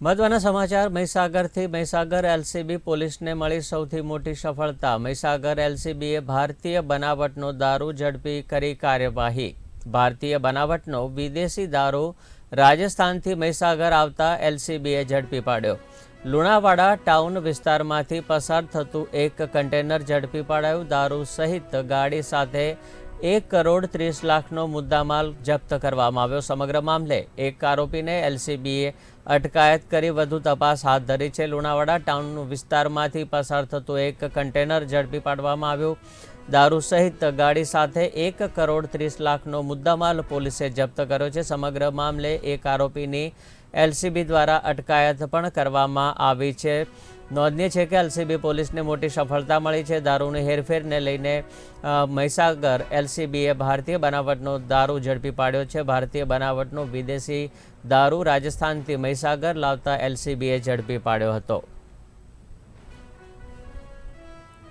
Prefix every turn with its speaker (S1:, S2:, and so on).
S1: મહત્વના સમાચાર, મહીસાગરથી મહીસાગર એલસીબી પોલીસને મળી સૌથી મોટી સફળતા. મહીસાગર એલસીબીએ ભારતીય બનાવટનો દારૂ ઝડપી કરી કાર્યવાહી. ભારતીય બનાવટનો વિદેશી દારૂ રાજસ્થાનથી મહીસાગર આવતા એલસીબીએ ઝડપી પાડ્યો. લુણાવાડા ટાઉન વિસ્તારમાંથી પસાર થતું એક કન્ટેનર ઝડપી પાડાયું. દારૂ સહિત ગાડી સાથે એક કરોડ ત્રીસ લાખનો મુદ્દામાલ જપ્ત કરવામાં આવ્યો. સમગ્ર મામલે એક આરોપીને એલસીબીએ અટકાયત કરી વધુ તપાસ હાથ ધરી છે. લુણાવાડા ટાઉન વિસ્તારમાંથી પસાર થતું એક કન્ટેનર ઝડપી પાડવામાં આવ્યું. દારૂ સહિત ગાડી સાથે એક કરોડ ત્રીસ લાખનો મુદ્દામાલ પોલીસે જપ્ત કર્યો છે. સમગ્ર મામલે એક આરોપીની એલસીબી દ્વારા અટકાયત પણ કરવામાં આવી છે. નોંધનીય છે કે એલસીબી પોલીસને મોટી સફળતા મળી છે. દારૂની હેરફેરને લઈને મહિસાગર એલસીબીએ ભારતીય બનાવટનો દારૂ ઝડપી પાડ્યો છે. ભારતીય બનાવટનો વિદેશી દારૂ રાજસ્થાનથી મહીસાગર લાવતા એલસીબીએ ઝડપી પાડ્યો હતો.